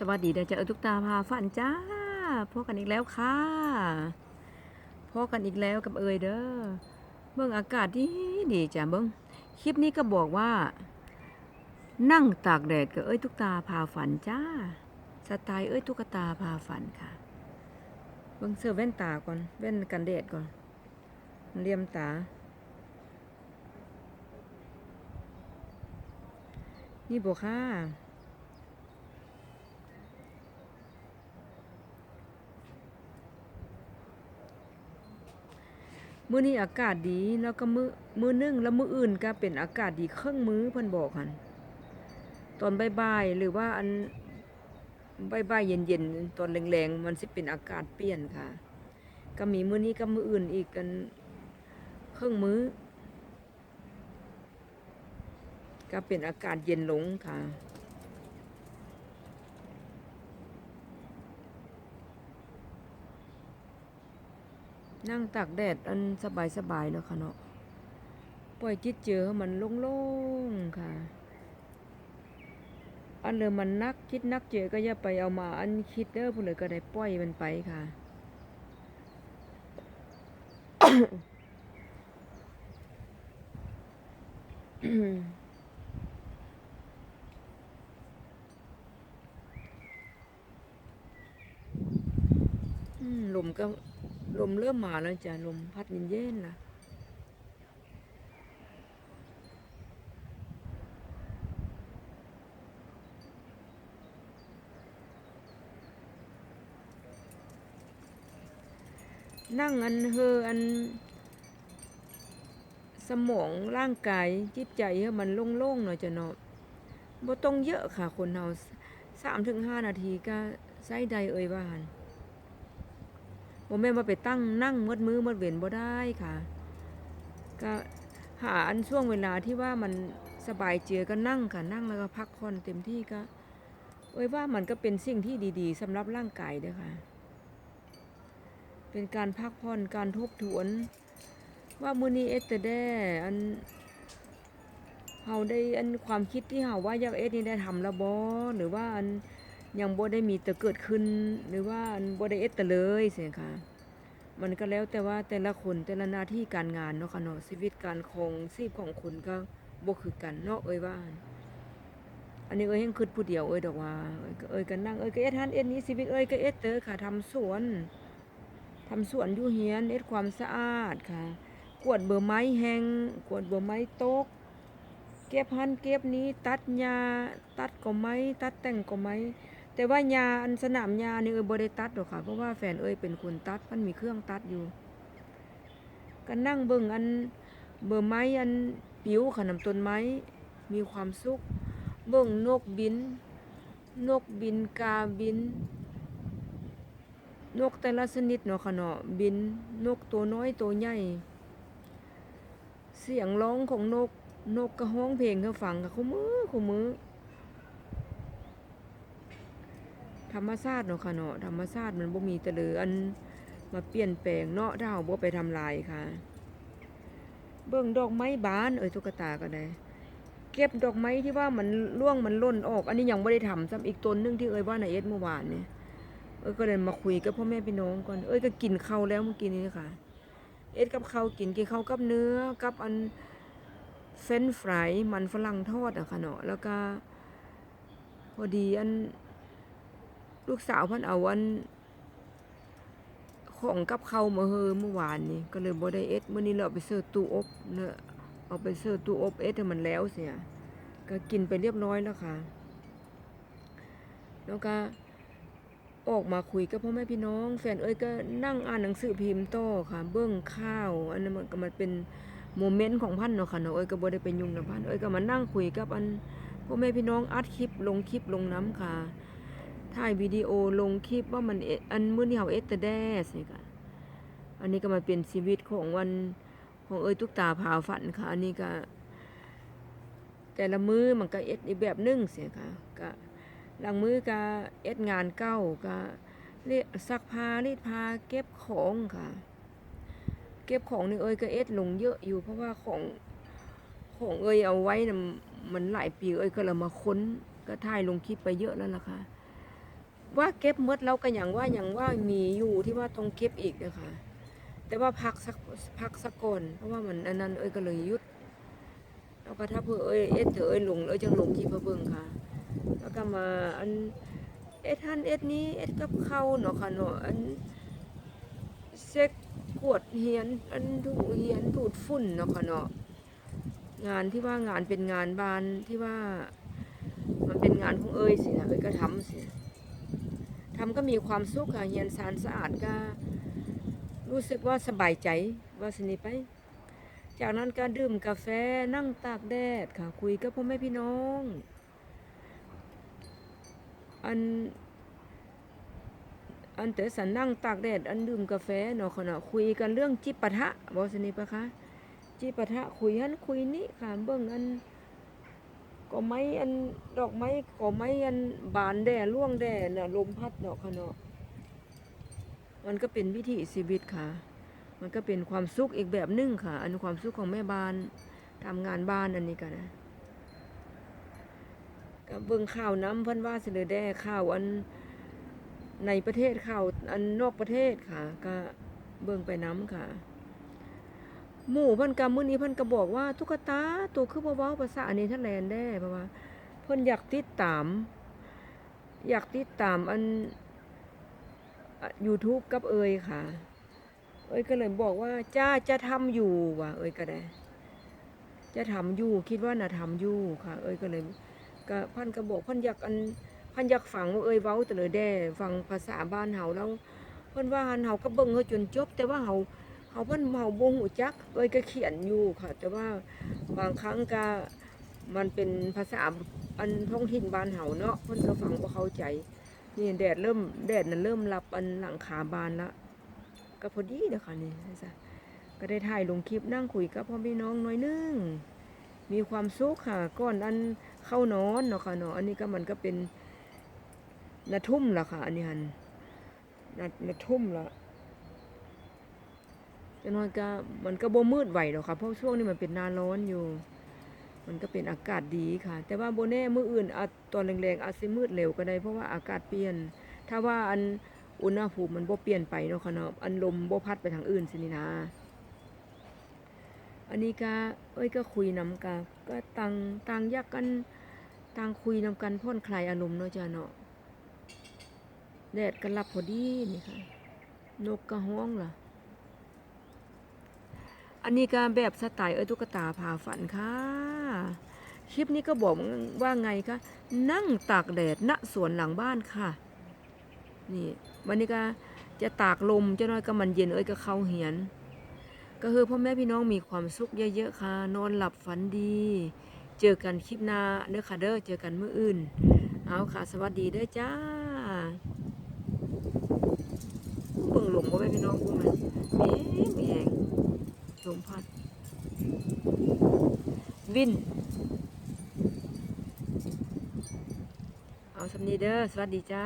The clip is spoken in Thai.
สวัสดีเดจะเอาทุกตาพาฝันจ้าพบกันอีกแล้วค่ะพบกันอีกแล้วกับเอยเด้อเบิ่งอากาศดีดีจ้ะเบิ่งคลิปนี้ก็บอกว่า นั่งตากแดดกับเอ้ยทุกตาพาฝันจ้าสไตล์เอ้ยตุ๊กตาพาฝันค่ะ เบิ่งเสื้อแว่นตาก่อนแว่นกันแดดก่อนเลียมตา นี่บอกค่ะ มื้อนี้อากาศดีแล้วก็มื้อมื้อนึงแล้วมื้ออื่นก็เป็นอากาศดีครึ่งมื้อเพิ่นบอกหั่นตอนบ่ายๆหรือว่าอันบ่ายๆเย็นๆตอนแรงๆมันสิเป็นอากาศเปลี่ยนค่ะ ก็มีมื้อนี้กับมื้ออื่นอีกกันครึ่งมื้อก็เป็นอากาศเย็นลงค่ะ นั่งตากแดดอันสบายสบายๆเนาะค่ะเนาะปล่อยจิตเจอมันโล่งๆค่ะ อันเลยมันนักคิดนักเจอก็อย่าไปเอามาอันคิดเด้อผู้เลยก็ได้ปล่อยมันไปค่ะ ลมก็ ลมเริ่มมาแล้วจ้ะลมพัดเย็นๆนะนั่งอันเฮออัน สมองร่างกายจิตใจให้มันโล่งๆหน่อยจ้ะเนาะบ่ต้องเยอะค่ะคนเฮาสามถึงห้านาทีก็ใช้ใดเอ่ยว่าหัน บ่แม่นว่าไปตั้งนั่งมดมือมดเว้นบ่ได้ค่ะ ก็หาอันช่วงเวลาที่ว่ามันสบายเจือก็นั่งค่ะนั่งแล้วก็พักผ่อนเต็มที่ก็เอ้ยว่ามันก็เป็นสิ่งที่ดีๆสำหรับร่างกายด้อค่ะ เป็นการพักผ่อนการทบทวน ว่ามื้อนี้เอสเตอร์แดอันเฮาได้อันความคิดที่เฮาว่าอยากเอสนี่ได้ทำแล้วบ่หรือว่าอัน ยังบ่ได้มีแต่เกิดขึ้นหรือว่าบ่ได้เอ็ดแต่เลยเสียค่ะ มันก็แล้วแต่ว่าแต่ละคนแต่ละหน้าที่การงานเนาะค่ะเนาะชีวิตการคงชีพของคนก็บ่คือกันเนาะเอ้ยว่า อันนี้เอ้ยยังคิดผู้เดียวเอ้ยดอกว่าเอ้ยก็เอ้ยก็นั่งเอ้ยก็เอ็ดหันเอ็ดนี้ชีวิตเอ้ยก็เอ็ดเตอค่ะทำสวนทำสวนอยู่เฮียนเอ็ดความสะอาดค่ะ กวดเบอร์ไม้แห้งกวดเบอร์ไม้ตกเก็บหันเก็บนี้ตัดหญ้าตัดก็ไม้ตัดแต่งก็ไม้ แต่ว่าหญ้าอันสนามหญ้านี่เอ้ยบ่ได้ตัดหรอกค่ะ เพราะว่าแฟนเอ้ยเป็นคนตัดมันมีเครื่องตัดอยู่ก็นั่งเบิ่งอันเบอร์ไม้อันปิวขนำต้นไม้มีความสุข เบิ่งนกบิน นกบินกาบิน นกแต่ละชนิดเนาะค่ะเนาะบินนกตัวน้อยตัวใหญ่ เสียงร้องของนกนกก็ฮ้องเพลงเขาฟังค่ะเขามือเขามือ ธรรมชาติเนาะค่ะเนาะธรรมชาติมันบ่มีต่เลยอันมาเปลี่ยนแปลงเนาะถ้าเฮาบ่ไปทำลายค่ะ เบิ่งดอกไม้บาน เอ้ยตุ๊กตาก็ได้ เก็บดอกไม้ที่ว่ามันร่วงมันล่นออก อันนี้ยังบ่ได้ทำซ้ำอีกต้นนึงที่เอ้ยว่าในเอ็ดเมื่อวานนี่เอ้ยก็เลยมาคุยกับพ่อแม่พี่น้องก่อนเอ้ยก็กินข้าวแล้วเมื่อกี้นี้ค่ะ เอ็ดกับข้าวกินกินข้าวกับเนื้อกับอันเฟรนฟรายมันฝรั่งทอดอะค่ะเนาะแล้วก็พอดีอัน ลูกสาวพันเอาวันของกับเขามาเฮอเมื่อวานนี่ก็เลยบ่ได้เอ็ดมื้อนี้เราไปเสิร์ฟตู้อบเนอะเอาไปเสิร์ฟตู้อบเอ็ดให้มันแล้วเสียก็กินไปเรียบร้อยแล้วค่ะ แล้วก็ออกมาคุยกับพ่อแม่พี่น้อง แฟนเอ้ยก็นั่งอ่านหนังสือพิมพ์ต่อค่ะ เบิ่งข้าว อันนั้นมันก็มันเป็นโมเมนต์ของพันเนาะค่ะเนาะเอ้ยก็บ่ได้ไปยุ่งกับพันเอ้ยก็มานั่งคุยกับอันพ่อแม่พี่น้องอัดคลิปลงคลิปลงน้ำค่ะ ถ่ายวิดีโอลงคลิปว่ามันเออันมื้อนี้เฮาเอต่แดสนี่ค่ะอันนี้ก็มาเป็นชีวิตของวันของเอ้ยตุกตาพาฝันค่ะ อันนี้ก็แต่ละมือมันก็เอ็ดอีกแบบนึงเสียค่ะก็หลังมือก็เอ็ดงานเก้าก็เรียซักผ้ารีดผ้าเก็บของค่ะ เก็บของนี่เอ้ยก็เอ็ดลงเยอะอยู่เพราะว่าของของเอ้ยเอาไว้น่ะมันหลายปีเอ้ยก็เลยมาค้นก็ถ่ายลงคลิปไปเยอะแล้วล่ะค่ะ ว่าเก็บหมดเราก็อย่างว่าอย่างว่ามีอยู่ที่ว่าต้องเก็บอีกนะคะแต่ว่าพักสักพักสักก่อนเพราะว่ามันอันนั้นเอ้ยก็เลยยุดแล้วก็ถ้าเพื่อเอ้ยเอ็ดเถอเอ้ยหลงเอ้ยจังหลงที่พระเบิ่งค่ะ แล้วก็มาอันเอ็ดทันเอ็ดนี้เอ็ดกับเข้าเนาะค่ะเนาะอันเซ็กกวดเหียนอันถูเหียนดูดฝุ่นเนาะค่ะเนาะงานที่ว่างานเป็นงานบานที่ว่า มันเป็นงานของเอ้ยสินะเอ้ยก็ทำสิ ทำก็มีความสุขค่ะเหียนสารสะอาดก็รู้สึกว่าสบายใจว่าสนิไป จากนั้นก็ดื่มกาแฟนั่งตากแดดค่ะ คุยกับพ่อแม่พี่น้อง อัน อันแต่สันนั่งตากแดด อันดื่มกาแฟเนาะขณะคุยกันเรื่องจิปาถะบอสนิปะคะจิปาถะคุยฮันคุยนี้ค่ะเบิ่งอัน ก็ไม้อันดอกไม้ก็ไม้อันบานแด่ร่วงแด่น่ะลมพัดเนาะค่ะเนาะมันก็เป็นวิถีชีวิตค่ะ มันก็เป็นความสุขอีกแบบหนึงค่ะ อันความสุขของแม่บ้านทำงานบ้านอันนี้กันนะก็เบิ่งข่าวน้ำเพิ่นว่าเสิเลยแด้ข่าวอันในประเทศข่าวอันนอกประเทศค่ะ ก็เบิ่งไปน้ำค่ะ หมู่เพิ่นก็มื้อนี้เพิ่นก็บอกว่าตุ๊กตาตัวคือบ่เว้าภาษาอเนเธอร์แลนด์แด้เพราะว่าเพิ่นอยากติดตาม อยากติดตามอัน YouTube กับเอยค่ะ เอยก็เลยบอกว่าจ้าจะทำอยู่ว่ะเอยก็ได้ จะทำอยู่คิดว่าน่ะทำอยู่ค่ะ เอยก็เลยก็พันก็บอกพันอยากอันพันอยากฟังว่าเอยเว้าแต่เลยแด่ฟังภาษาบ้านเฮาแล้วเพิ่นว่าหันเฮาก็เบิ่งเฮาจนจบ แต่ว่าเฮา เฮาเพิ่นเฮาบ่ฮู้จักเอยก็เขียนอยู่ค่ะ แต่ว่าบางครั้งก็มันเป็นภาษาอันท้องถิ่นบ้านเฮาเนาะเพิ่นก็ฟังบ่เข้าใจ นี่แดดเริ่มแดดนั้นเริ่มรับอันหลังคาบานละก็พอดีเด้อค่ะนี่จ้ะก็ได้ถ่ายลงคลิปนั่งคุยกับพ่อพี่น้องน้อยนึงมีความสุขค่ะก่อนอันเข้านอนเนาะค่ะเนาะอันนี้ก็มันก็เป็นนาทุ่มละค่ะ อันนี้หันนานาทุ่มละ จะนอนก็มันก็บ่มืดไหวหรอกค่ะเพราะช่วงนี้มันเป็นหนาร้อนอยู่ มันก็เป็นอากาศดีค่ะ แต่ว่าโบแน่มืออื่นอตอนแรงๆอาจสิมืดเร็วก็ได้เพราะว่าอากาศเปลี่ยน ถ้าว่าอันอุณหภูมิมันบ่เปลี่ยนไปเนาะค่ะเนาะอันลมบ่พัดไปทางอื่นสินี่นะอันนี้ก็เอ้ยก็คุยนำกะก็ต่างต่างยักกันต่างคุยนำกันพ่นคลายอารมณ์เนาะจ้ะเนาะแดดก็รับพอดีนี่ค่ะนกก็ฮ้องล่ะ อันนี้การแบบสไตล์เอ้ตุ๊กตาพาฝันค่ะ คลิปนี้ก็บอกว่าไงคะนั่งตากแดดณสวนหลังบ้านค่ะ นี่วันนี้ก็จะตากลมเจ้าน้อยก็มันเย็นเอ้ยก็เข้าเหียน ก็คือพ่อแม่พี่น้องมีความสุขเยอะๆค่ะ นอนหลับฝันดี เจอกันคลิปหน้าเด้อค่ะเด้อเจอกันเมื้ออื่น เอาค่ะ สวัสดีเด้อจ้าเบิ่งหลงพ่อแม่พี่น้องกูมันมีมีแหง ลมพัด วิน เอาสำนีเด้อสวัสดีจ้า